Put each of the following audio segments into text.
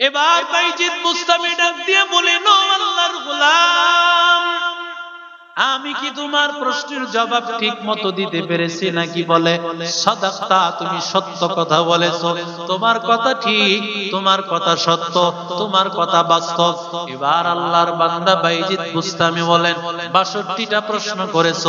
এবার বাইজিদ মুস্তামি আমি কি তোমার প্রশ্নের জবাব ঠিক মতো দিতে পেরেছি নাকি বলে? সদাক্তা, তুমি সত্য কথা বলেছ। তোমার কথা ঠিক, তোমার কথা সত্য, তোমার কথা বাস্তব। এবার আল্লাহর বান্দা বাইজিদ বুস্তামি বলেন, বাষট্টিটা প্রশ্ন করেছ,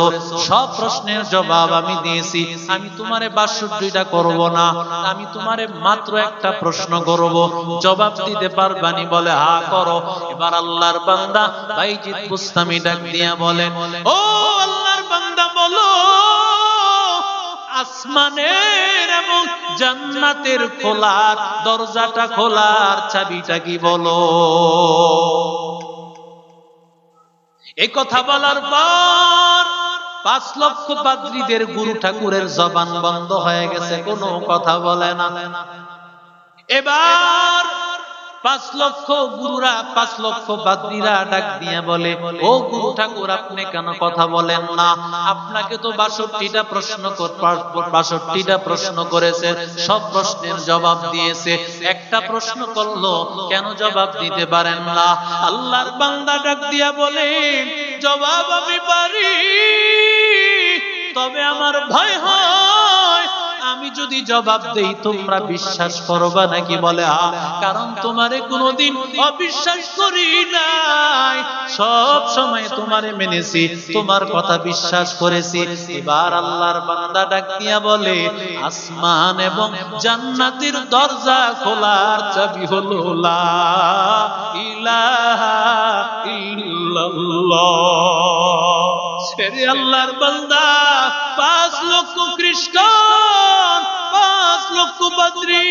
সব প্রশ্নের জবাব আমি দিয়েছি। আমি তোমারে বাষট্টিটা করব না, আমি তোমারে মাত্র একটা প্রশ্ন করব। জবাব দিতে পারবানি বলে, হা, করো। এবার আল্লাহর বান্দা বাইজিৎ বুস্তামি ডাক দিয়া বলেন ও আল্লাহর বান্দা বলো, আসমানের এবং জান্নাতের খোলার দরজাটা খোলার চাবিটা কি বলো? এই কথা বলার পর পাঁচ লক্ষ পাদ্রীদের গুরু ঠাকুরের জবান বন্ধ হয়ে গেছে, কোনো কথা বলে না। এবার পাঁচ লক্ষ গুরুরা, পাঁচ লক্ষ বাদ্রীরা ডাক দিয়ে বলে, ও গুরু ঠাকুর, আপনি কেন কথা বলেন না? আপনাকে তো বাষট্টিটা প্রশ্ন বাষট্টিটা প্রশ্ন করেছে, সব প্রশ্নের জবাব দিয়েছে। একটা প্রশ্ন করল, কেন জবাব দিতে পারেন না? আল্লাহর বান্দা ডাক দিয়া বলে, জবাব আমি পারি। তবে আমার ভয় হয় আমি যদি জবাব দেই, তোমরা বিশ্বাস করবা নাকি? বলে কারণ তোমারে কোনোদিন অবিশ্বাস করি নাই। সব সময় তোমারে মেনেছি, তোমার কথা বিশ্বাস করেছি। এবার আল্লাহর বান্দা ডাক দিয়া বলে, আসমান এবং জান্নাতের দরজা খোলার চাবি হলো লা ইলাহা ইল্লাল্লাহ। ছেড়ে আল্লাহর বান্দা, পাঁচ লক্ষ খ্রিস্টান, পাঁচ লক্ষ বাদ্রি।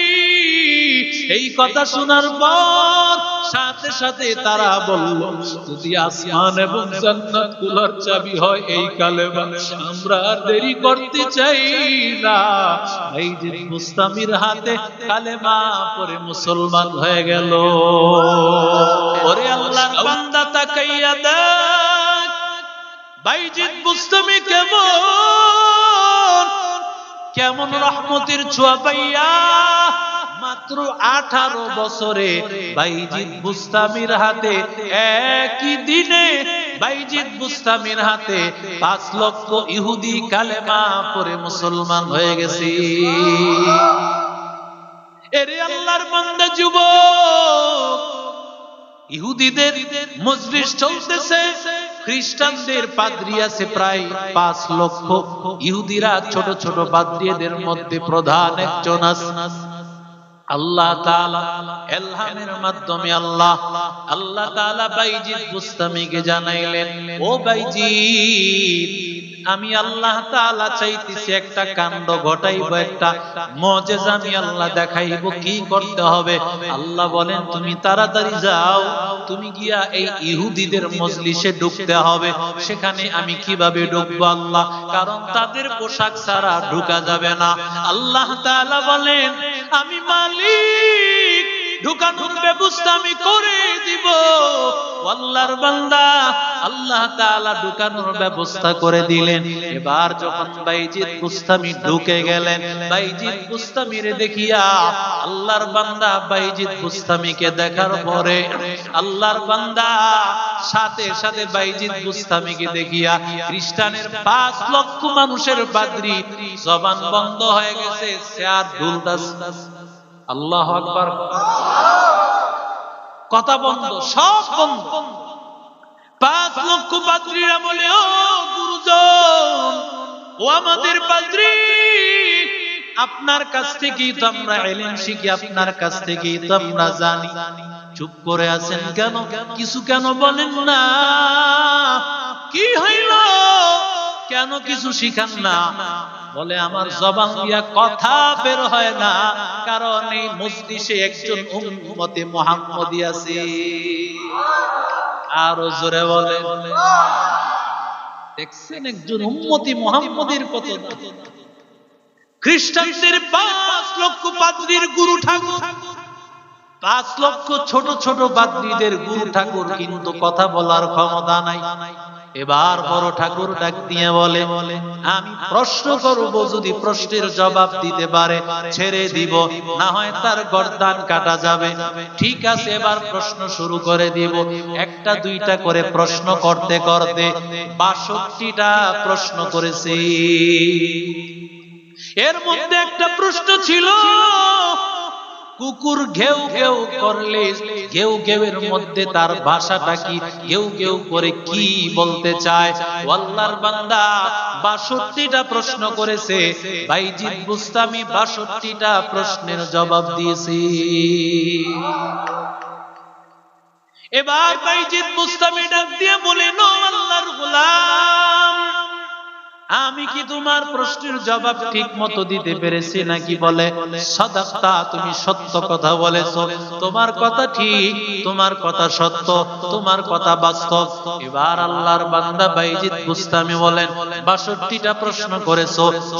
এই কথা শোনার পর সাথে সাথে তারা বলল, যদি আসমান এবং জান্নাত কুলার চাবি হয় এই কালে আমরা দেরি করতে চাই না। এই যে মুস্তামির হাতে কালেমা পরে মুসলমান হয়ে গেল। ওরে আল্লাহর বান্দা তাকাইয়া দেখ। বাইজিদ মুস্তামি কেমন? কেমন রহমতের ছোঁয়া পাইয়া মাত্র আঠারো বছরে বাইজিদ বুস্তামির হাতে, একই দিনে বাইজিদ বুস্তামির হাতে পাঁচ লক্ষ ইহুদি কালেমা পরে মুসলমান হয়ে গেছি। এরে আল্লাহর বান্দা যুবক, ইহুদিদের মজলিস চলতেছে। খ্রিস্টানদের পাদ্রি আছে প্রায় পাঁচ লক্ষ। ইহুদিরা ছোট ছোট পাদ্রিদের মধ্যে প্রধান একজন আল্লাহ তাআলা এলহামের মাধ্যমে আল্লাহ আল্লাহ তাআলা বাইজিদ বুস্তামিকে জানাইলেন, ও বাইজিদ আমি আল্লাহ তাআলা চাইতেছি একটা কাণ্ড ঘটাইব, একটা মজেজা আমি আল্লাহ দেখাইব, কি করতে হবে? আল্লাহ বলেন, তুমি তাড়াতাড়ি যাও, তুমি গিয়া এই ইহুদিদের মজলিসে ঢুকতে হবে। সেখানে আমি কীভাবে ঢুকবো আল্লাহ? কারণ তাদের পোশাক ছাড়া ঢুকা যাবে না। আল্লাহ তাআলা বলেন, আমি মালিক, ঢুকানোর ব্যবস্থা আমি করে দিব। আল্লাহর বান্দা আল্লাহ তাআলা ঢুকানোর ব্যবস্থা করে দিলেন। এবার যখন বাইজিদ বুস্তামি ঢুকে গেলেন, বাইজিদ বুস্তামিরে দেখিয়া আল্লাহর বান্দা বাইজিদ বুস্তামিকে দেখার পরে আল্লাহর বান্দা সাথে সাথে বাইজিদ বুস্তামিকে দেখিয়া খ্রিস্টানের পাঁচ লক্ষ মানুষের বাদ্রি জবান বন্ধ হয়ে গেছে, স্যার ঢুলদাস আল্লাহ আকবার। কথা বন্ধ, সব বন্ধ। পাঁচ লক্ষ পাত্রীরা বলে ও গুরুজন, ও আমাদের পাত্রী, আপনার কাছ থেকেই তো আমরা এলেন শিখি, আপনার কাছ থেকেই তো আমরা জানি। চুপ করে আছেন কেন? কিছু কেন বলেন না? কি হইল? কেন কিছু শিখান না? বলে, আমার জবান দিয়া কথা বের হয় না, কারণ এই মজলিসে একজন উম্মতে মোহাম্মদী আছে। আরও জোরে বলে। দেখছেন একজন উম্মতি মোহাম্মদের কত? খ্রিস্টানদের পাঁচ লক্ষ পাদ্রীর গুরু ঠাকুর। পাঁচ লক্ষ ছোট ছোট পাদ্রীদের গুরু ঠাকুর, কিন্তু কথা বলার ক্ষমতা নাই। এবার বড় ঠাকুর ডাক দিয়ে বলে, আমি প্রশ্ন করব যদি প্রশ্নের জবাব দিতে পারে, ছেড়ে দিব, না হয় তার গর্দান কাটা যাবে। ঠিক আছে, এবার প্রশ্ন শুরু করে দিব। একটা দুইটা করে প্রশ্ন করতে করতে বাষট্টিটা প্রশ্ন করেছি। এর মধ্যে একটা প্রশ্ন ছিল কুকুর ঘেউ ঘেউ করলে, ঘেউ ঘেউয়ের মধ্যে তার ভাষাটা কি? ঘেউ ঘেউ করে কি বলতে চায়? আল্লাহর বান্দা বাষট্টিটা প্রশ্ন করেছে। বাইজিৎ বুস্তামি বাষট্টিটা প্রশ্নের জবাব দিয়েছি। এবার বাইজিৎ বুস্তামি ডাক দিয়ে বলে নো আল্লাহর গোলাম। আমি কি তোমার প্রশ্নের জবাব ঠিক মতো দিতে পেরেছি নাকি বলে? সদাক্তা, তুমি সত্য কথা বলেছ। তোমার কথা ঠিক, তোমার কথা সত্য, তোমার কথা বাস্তব। এবার আল্লাহর বান্দা বাইজিৎ বুস্তামি বলেন, বাষট্টিটা প্রশ্ন করেছ,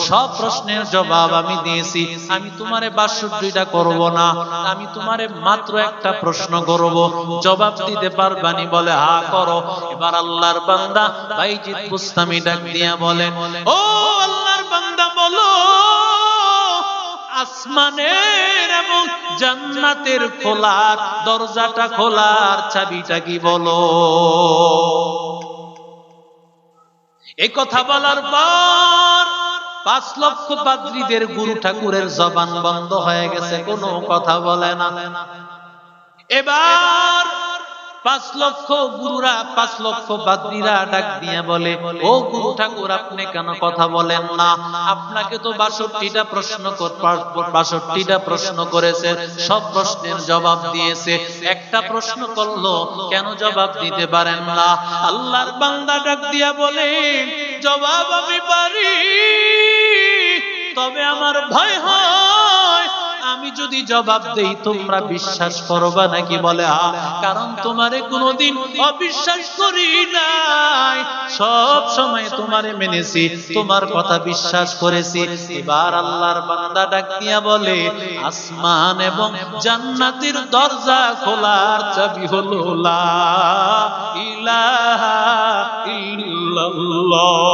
সব প্রশ্নের জবাব আমি দিয়েছি। আমি তোমারে বাষট্টিটা করব না, আমি তোমারে মাত্র একটা প্রশ্ন করব। জবাব দিতে পারবানি বলে, হা, করো। এবার আল্লাহর বান্দা বাইজিৎ বুস্তামি ডাক দিয়া বলেন ও আল্লাহর বান্দা বলো, আসমানের এবং জান্নাতের খোলার দরজাটা খোলার চাবিটা কি বলো? এই কথা বলার পর পাঁচ লক্ষ পাদ্রীদের গুরু ঠাকুরের জবান বন্ধ হয়ে গেছে, কোনো কথা বলে না। এবার পাঁচ লক্ষ গুরুরা, পাঁচ লক্ষ বাদ্রীরা ডাক দিয়ে বলে, ও গুরু ঠাকুর, আপনি কেন কথা বলেন না? আপনাকে তো বাষট্টিটা প্রশ্ন বাষট্টিটা প্রশ্ন করেছে, সব প্রশ্নের জবাব দিয়েছে। একটা প্রশ্ন করল, কেন জবাব দিতে পারেন না? আল্লাহর বান্দা ডাক দিয়া বলে, জবাব আমি পারি, তবে আমার ভয় হয়। আমি যদি জবাব দেই, তোমরা বিশ্বাস করবা নাকি বলে? কারণ তোমারে কোনোদিন অবিশ্বাস করি নাই। সব সময় তোমারে মেনেছি, তোমার কথা বিশ্বাস করেছি। এবার আল্লাহর বান্দা ডাক দিয়া বলে, আসমান এবং জান্নাতের দরজা খোলার চাবি হলো, লা ইলাহা ইল্লাল্লাহ।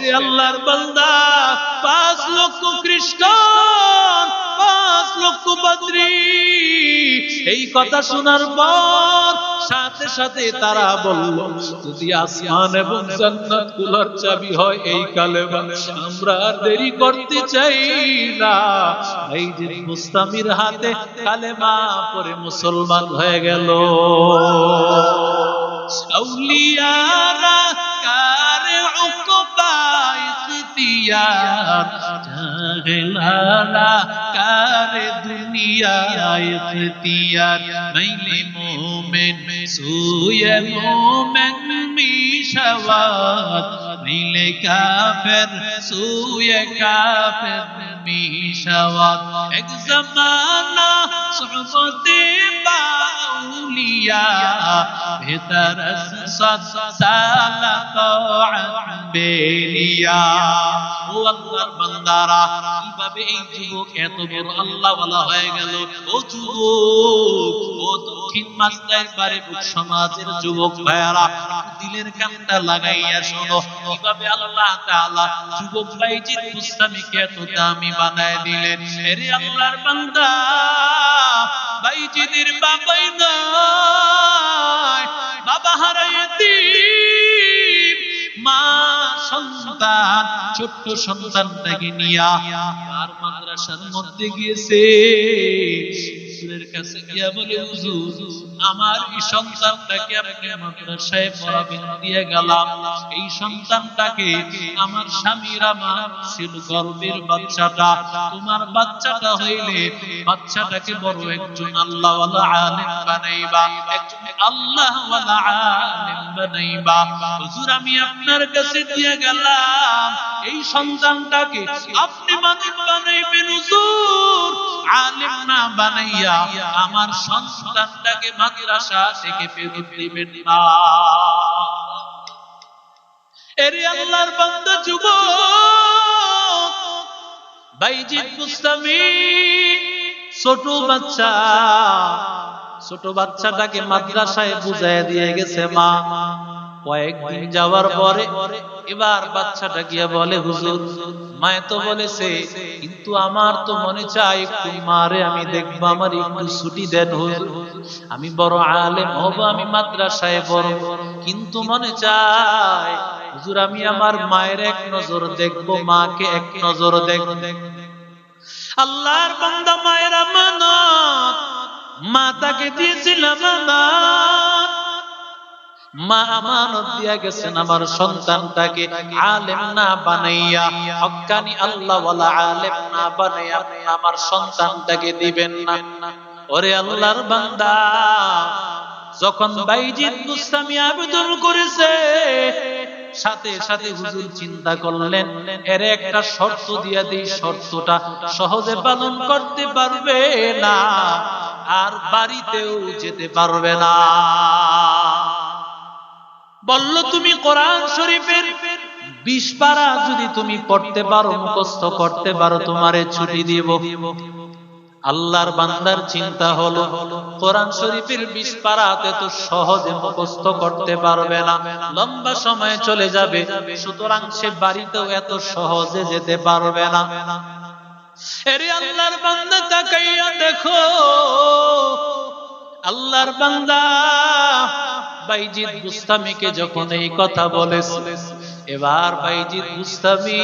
রে আল্লাহর বান্দা, পাঁচ লক্ষ খ্রিস্টান পাঁচ লক্ষ বাদ্রি এই কথা শোনার পর সাথে সাথে তারা বলল, যদি আসমান এবং জান্নাত খোলার চাবি হয় এই কালে আমরা আর দেরি করতে চাই না। এই যে মুস্তামির হাতে কালেমা পরে মুসলমান হয়ে গেল। আউলিয়ারা কারে উকবা ইখতিয়ার জাহেলারা কারে দুনিয়া ইখতিয়ার মাইলে মোমেন সুয়ে মোমেন মিশাওয়াত মাইলে কাফের সুয়ে কাফের মিশাওয়াত। এক জামানা সুহবতে মাস্টার বারে সমাজের যুবক ভাইয়ারা, দিলের কানটা লাগাইয়া শোনো। কীভাবে আল্লাহ তাআলা যুবক ভাইজিৎ মুস্তামিকে এত দামি বানায় দিলেন? আল্লাহর বান্দা, ভাইজিদের বাবাই নয় মা সন্তান ছোট্ট সন্তানটাকে নিয়া আর মাদ্রাসার মধ্যে গিয়েছে। কাছে গিয়া বলে হুজুর আমার এই সন্তানটাকে আপনি মাদ্রাসায় পড়াবেন দিয়ে গেলাম। এই সন্তানটাকে আমার স্বামীর আমার ছিল গর্বের বাচ্চাটা। তোমার বাচ্চাটা হইলে বাচ্চাটাকে বড় একজন আল্লাহ আলেম বানাইবা, একজন আল্লাহ আলেম বানাইবা। হুজুর, আমি আপনার কাছে দিয়ে গেলাম। এই সন্তানটাকে আপনি মানুষ বানাইবেন, হুজুর। আলেম না বানাইয়া আমার সন্তানটাকে মাদ্রাসা থেকে ফেরত দিবেন না। এরে আল্লাহর বান্দা যুব বাইজিৎ মুস্তামি ছোট বাচ্চা, ছোট বাচ্চাটাকে মাদ্রাসায় বুঝায় দিয়ে গেছে মা। কয়েকদিন যাওয়ার পরে এবার বাচ্চাটা গিয়া বলে, হুজুর, মায়ে তো বলেছে, কিন্তু আমার তো মনে চায় একটু মারে, আমি দেখব আমার একটু ছুটি দেন, হুজুর। আমি বড় আলেম হব, আমি মাদ্রাসায় বড় কিন্তু মনে চায়, হুজুর, আমি আমার মায়ের এক নজর দেখব, মাকে এক নজর দেখব। আল্লাহর বান্দা মায়ের আমানত মা তাকে দিয়েছিলাম আমানত। মা আমানত দিয়া গেছেন আমার সন্তানটাকে, আলেম না বানাইয়া আল্লাহ আলেম না বানাইয়া আমার সন্তানটাকে দিবেন না। ওরে আল্লাহর বান্দা, যখন মুস্তামি আবেদন করেছে, সাথে সাথে হুজুর চিন্তা করলেন, এর একটা শর্ত দিয়া দিই, শর্তটা সহজে পালন করতে পারবে না, আর বাড়িতেও যেতে পারবে না। বলল, তুমি কোরআন শরীফের বিশ পারা যদি তুমি পড়তে পারো, মুখস্থ করতে পারো, তোমারে ছুটি দিব। আল্লাহর বান্দার চিন্তা হলো, কোরআন শরীফের বিশ পারাতে তো সহজে মুখস্থ করতে পারবে না, লম্বা সময় চলে যাবে, সুতরাং সে বাড়িতেও এত সহজে যেতে পারবে না। আল্লাহর বান্দা তাকাইয়া দেখো, আল্লাহর বান্দা বাইজিদ বুস্তামিকে যখন এই কথা বলেছে, এবার বাইজিদ বুস্তামি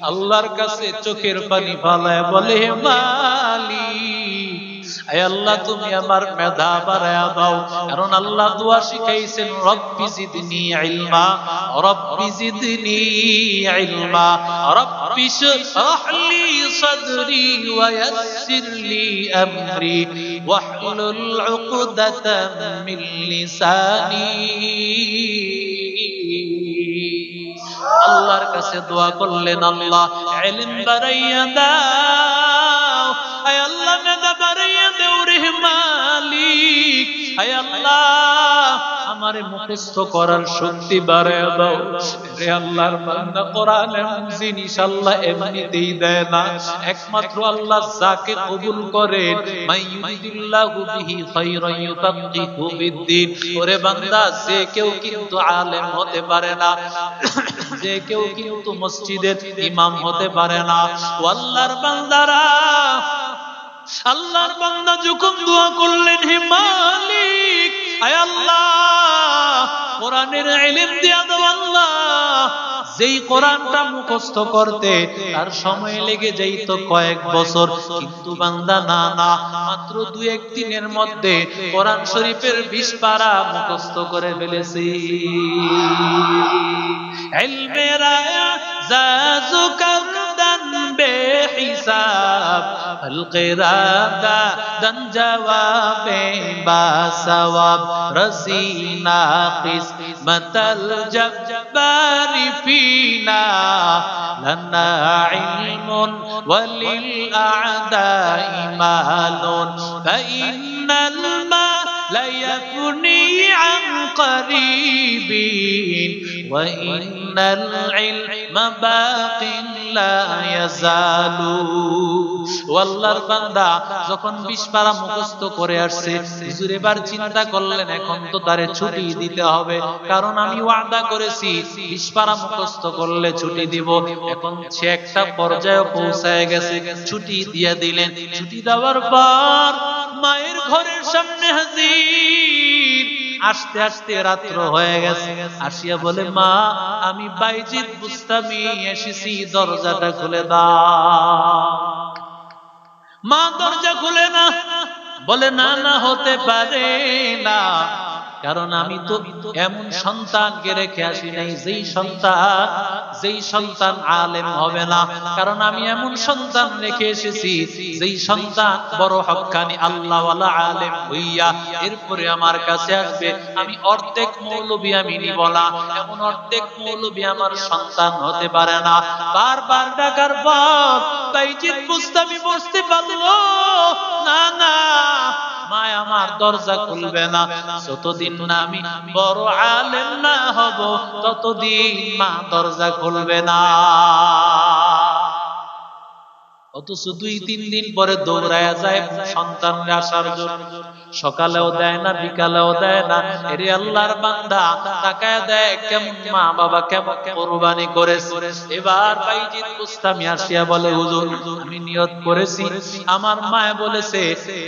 আল্লাহর কাছে চোখের পানি ফালায় বলে, "হে মালিক, আয় আল্লাহ, তুমি আমার মেধা বাড়ায়া দাও। কারণ আল্লাহ দোয়া শিখাইছেন, রব্বি জিদনি ইলমা, রব্বি জিদনি ইলমা, রব্বি শরহলি সাদরি ওয়া ইয়াসসির লি আমরি। ওয়াহলুল عقدة من لساني আল্লাহর কাছে দোয়া করলেন, আল্লাহ এলিম বাড়াইয়া দাও। আয় আল্লাহ মেধা বাড়াইয়া দেও মালিক। আয় আল্লাহ আমারে মুখস্থ করার শক্তি বাড়াইয়া দাও। রে আল্লাহর বান্দা, কোরআন জিনিস আল্লাহ এমনিতেই দেয় না। একমাত্র আল্লাহ যাকে কবুল করেন মাইয়ুদিল্লাহু বিহি খায়রান ইউতাক্কিহু বিদ্দিন। ওরে বান্দা, যে কেউ কিন্তু আলেম হতে পারে না। যে কেউ কিন্তু মসজিদের ইমাম হতে পারে না। আল্লাহর বান্দারা, আল্লাহর বান্দা যখন দোয়া করলেন, হে মালিক কোরআনের এলিম দিয়া দাও যেই কোরআনটা মুখস্থ করতে তার সময় লেগে যাইতো কয়েক বছর। কিন্তু বান্দা, না না, মাত্র দু এক দিনের মধ্যে কোরআন শরীফের বিশ পারা মুখস্থ করে ফেলেছি। এলমেরা জাজুকার بحساب القرادة دن جواب بسواب رسينا قسمة الجبار فينا لنا علم وللأعداء مال فإن المال لا يفني عن قريب وإن العلم باق আল্লাহর বান্দা, যখন বিশ মুখস্থ করে আসছে, হুজুর চিন্তা করলেন, এখন তো তারে ছুটি দিতে হবে। কারণ আমি ওয়াদা করেছি মুখস্থ করলে ছুটি দিব। এখন সে একটা পর্যায়ে পৌঁছায় গেছে, ছুটি দিয়ে দিলেন। ছুটি দেওয়ার পর মায়ের ঘরের সামনে হাজির। আস্তে আস্তে রাত্র হয়ে গেছে। আসিয়া বলে, মা, আমি বাইজিৎ বুস্তামি এসেছি, দরজাটা খুলে দা মা, দরজা খুলে না? বলে, না না, হতে পারে না। কারণ আমি তো এমন সন্তানকে রেখে আসি নাই যেই সন্তান যেই সন্তান আলেম হবে না। কারণ আমি এমন সন্তান রেখে এসেছি যেই সন্তান বড় হক্কানি আল্লাহওয়ালা আলেম হইয়া এরপরে আমার কাছে আসবে আমি অর্ধেক মৌলবী আমি নিব না। এমন অর্ধেক মৌলবী আমার সন্তান হতে পারে না। বারবার ডাকার পর বাইজিৎ বুঝতে বসতে পারল না না। মায় আমার দরজা খুলবে না। যতদিন না আমি বড় আলেম না হব, ততদিন মা দরজা খুলবে না। অথচ দুই তিন দিন পরে দৌড়ায় যায় সন্তান আসার জন্য। সকালেও দেয় না, বিকালেও দেয় না। এরে আল্লাহর বান্দা, তাকায় দেয় কেমন মা বাবা কেমন কোরবানি করেছে। এবার বাইজিৎ বুস্তামি আসিয়া বলে, হুজুর, আমি নিয়ত করেছি। আমার মায়ে বলেছে,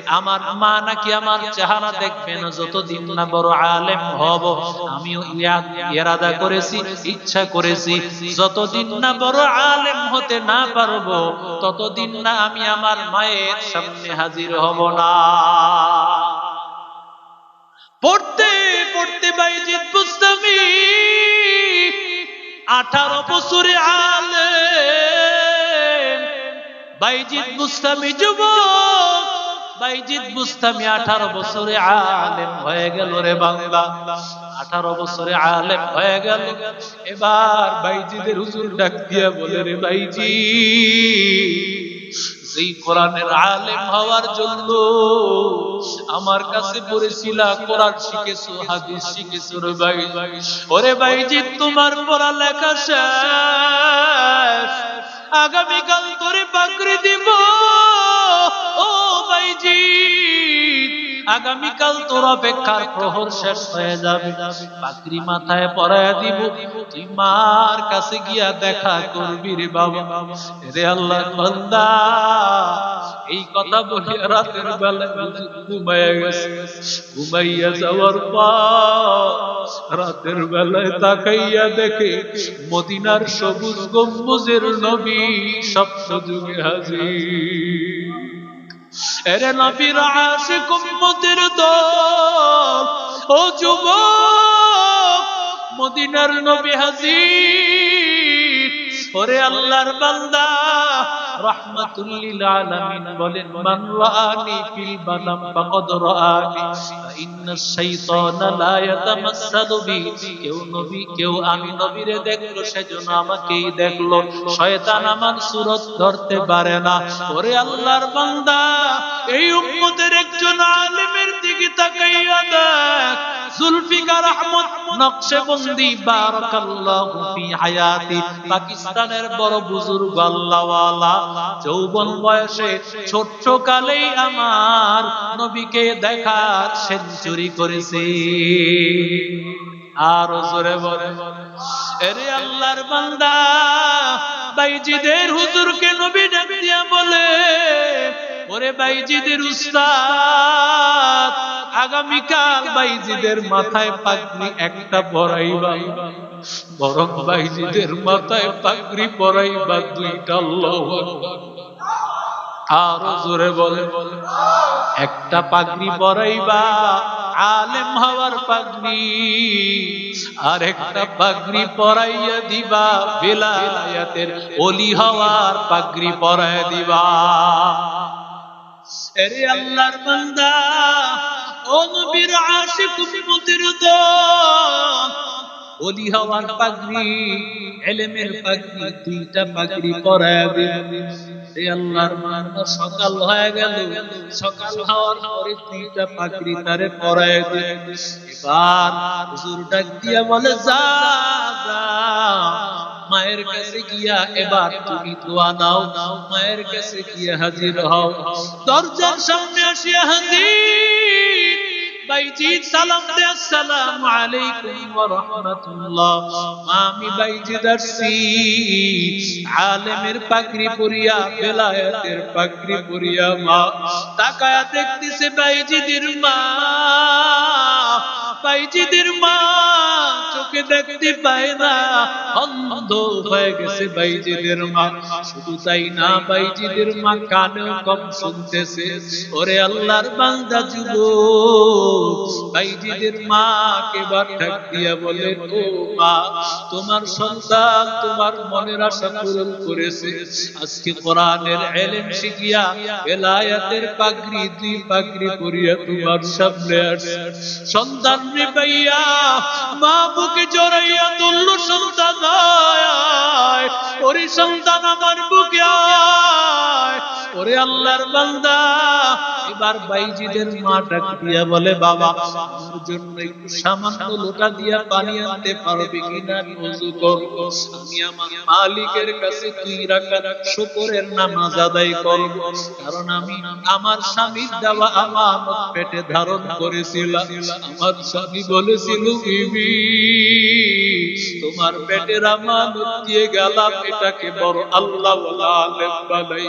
আমার মা নাকি আমার চেহারা দেখবে না, যতদিন না বড় আলেম হব। আমিও ইরাদা করেছি, ইচ্ছা করেছি। যতদিন না বড় আলেম হতে না পারব, ততদিন না আমি আমার মায়ের সামনে হাজির হব না। পড়তে পড়তে বাইজিৎ বুস্তামি আঠারো বছরে আলেম। বাইজিৎ বুস্তামি যুবক বাইজিৎ বুস্তামি আঠারো বছরে আলেম হয়ে গেল রে বাংলা আঠারো বছরে আলেম হয়ে গেল। এবার বাইজিদের হুজুর ডাক দিয়া বলে রে বাইজি যেই কোরআনের আলেম হওয়ার জন্য আমার কাছে পড়েছিল, কোরআন শিখেছো, হাদিস শিখেছো রে ভাই। ওরে ভাই ভাইজি, তোমার পড়া লেখা শেষ। আগামীকাল তোরে বাকরি দিব। আগামীকাল তোর অপেক্ষার প্রহর শেষ হয়ে যাবে। পাকড়ি মাথায় পরায় দিব। তুই মার কাছে গিয়া দেখা করবি রে বাবা। রে আল্লাহ বান্দা, এই কথা বলে রাতের বেলা ঘুমাইয়া গেছে ঘুমাইয়া যাওয়ার পর রাতের বেলায় তাকাইয়া দেখে মদিনার সবুজ গম্বুজের নবী সপ্ত যুগে হাজির। এরে নবীর আশিক উম্মতের দল। ও যুবক মদিনার নবী হাজির। ওরে আল্লাহর বান্দা রাহমাতুল আলামিন বলেন, মান রাআনি ফিল ফাকাদ রাআনি ইন্নাস লা বি। কেউ নবী, কেউ আমি নবীরে দেখল, সেজন্য আমাকেই দেখল। শয়তান আমার সুরত ধরতে পারে না। ওরে আল্লাহর বান্দা, এই উম্মতের একজন পাকিস্তানের বড় বুজুর্গ আল্লাহওয়ালা, যৌবন বয়সে ছোট্ট কালেই আমার নবীকে দেখার সেঞ্চুরি করেছে। আর জোরে বলে, এরে আল্লাহর বান্দা, বাইজিদের হুজুরকে নবী ডাক দিয়া বলে ওরে বাইজিদের উস্তাদ, আগামীকাল বাইজিদের মাথায় পাগড়ি একটা পরাইবা বরং বাইজিদের মাথায় পাগড়ি পরাইবা দুইটা। আরও জোরে বলে, একটা পাগড়ি পরাইবা, আলেম হওয়ার পাগড়ি, আর একটা পাগড়ি পরাইয়া দিবা, বেলায়াতের অলি হওয়ার পাগড়ি পরাইয়া দিবা এরে আল্লাহর বান্দা, ও নবীর আশিক উম্মতের দল। অলি হওয়ার পাগড়ি, এলেমের পাগড়ি, দুইটা পাগড়ি পরায় এ আল্লাহর বান্দা, সকাল হয়ে গেল। সকাল হওয়ার পরে দুইটা পাগড়ি তারে পরায় দিবে এবার হুজুর ডাক দিয়া বলে, যা যা। মায়ের কাছে গিয়া এবার তুমি দোয়া নাও। মায়ের কাছে গিয়া হাজির হও। দরজার সামনে আসিয়া হাজির। সালাম দে, আসসালামু আলাইকুম ওয়া রাহমাতুল্লাহ। আমি আলেমের পাগড়ি পরিয়া, বেলায়েতের পাগড়ি পরিয়া মা। তাকায়া দেখতেছে বাইজিদের মা। মা চোখে দেখতে পায় না। অন্ধ হয়ে গেছে বাইজিদের মা। শুধু তাই না বাইজিদের মা কানেও কম শুনতেছে। ওরে আল্লাহর বান্দা যুব বাইজিদের মা কে বার ডাক দিয়া বলে, ও মা, তোমার সন্তান তোমার মনের আশা পূরণ করেছে। আজকে কোরআনের এলেম শিখিয়া বেলায়াতের পাগড়ি, দুই পাগড়ি করিয়া তোমার সামনে আসে সন্তান রে পাইয়া মা বুকে জড়াইয়া তুলল সন্তান আয়, আয়। ওরে সন্তান আমার বুকে আয় ওরে আল্লাহর বান্দা, এবার বাইজিদের মা ডাক দিয়া বলে, বাবা আমার জন্য একটু সামান্য লোটা দিয়া পানি আনতে পারবি কিনা? ওযু করব আমি আমার মালিকের কাছে দুই রাকাত শুকরের নামাজ আদায় করব কারণ আমি আমার স্বামীর দেওয়া আমানত পেটে ধারণ করেছিলাম। আমার স্বামী বলেছিল, বিবি, তোমার পেটের আমানত দিয়ে গেলাম। এটাকে বড় আল্লাহ আলেম বানাই।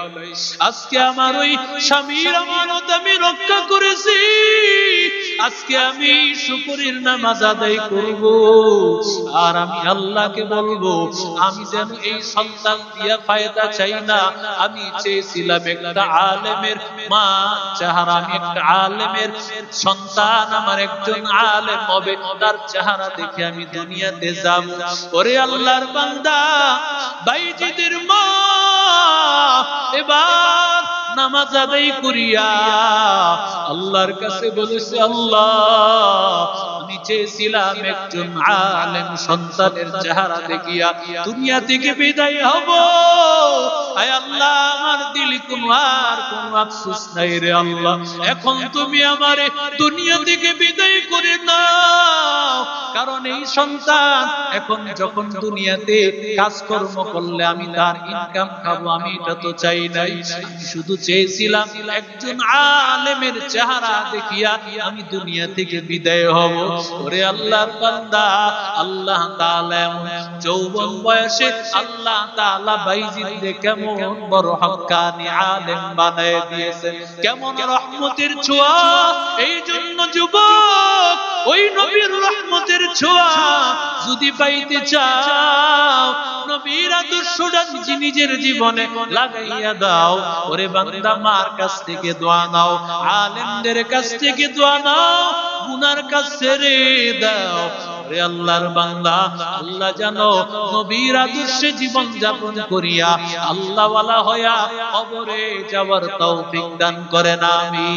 আজকে আমার ওই স্বামীর আমানত আমি রক্ষা করেছি। আজকে আমি শুকরের নামাজ আদায় করব। আর আমি আল্লাহকে বলব, আমি যেন এই সন্তান দিয়া ফায়দা চাই না। আমি চেয়েছিলাম একটা আলেমের মা, চেহারা আমি একটা আলেমের সন্তান, আমার একজন আলেম হবে, তার চেহারা দেখে আমি দুনিয়াতে যাব। ওরে আল্লাহর বান্দা, বাইজিদের মা এবার নামাজ আদায় করিয়া আল্লাহর কাছে বলেছে, আল্লাহ চেয়েছিলাম একজন আলেম সন্তানের চেহারা দেখিয়া দুনিয়া থেকে বিদায় হব। আয় আল্লাহ, আমার দিল কোন আর কোন আফসোস নাই রে আল্লাহ। এখন তুমি আমারে দুনিয়া থেকে বিদায় করে নাও কারণ এই সন্তান এখন যখন দুনিয়াতে কাজকর্ম করলে আমি তার ইনকাম খাব, আমি এটা তো চাই নাই। শুধু চেয়েছিলাম একজন আলেমের চেহারা দেখিয়া আমি দুনিয়া থেকে বিদায় হব। ওরে আল্লাহর বান্দা, আল্লাহ তাআলা এমন যৌবন বয়সে আল্লাহ তাআলা বাইজিদে কেমন বড় হক্কানি আলেম বানায় দিয়েছেন। কেমন রহমতের ছোঁয়া? এই জন্য যুবক, ওই নবীর রহমতের ছোঁয়া যদি পাইতে চাও, নবীর নিজের জীবনে লাগাইয়া দাও। ওরে বান্দা, মার কাছ থেকে দোয়া নাও, আলেমদের কাছ থেকে দোয়া নাও, গুনার কাছ ছেড়ে দাও। ওরে আল্লাহর বান্দা, আল্লাহ জানো নবীর আদর্শে জীবন যাপন করিয়া আল্লাহ ওয়ালা হইয়া কবরে যাওয়ার তৌফিক দান করেন আমি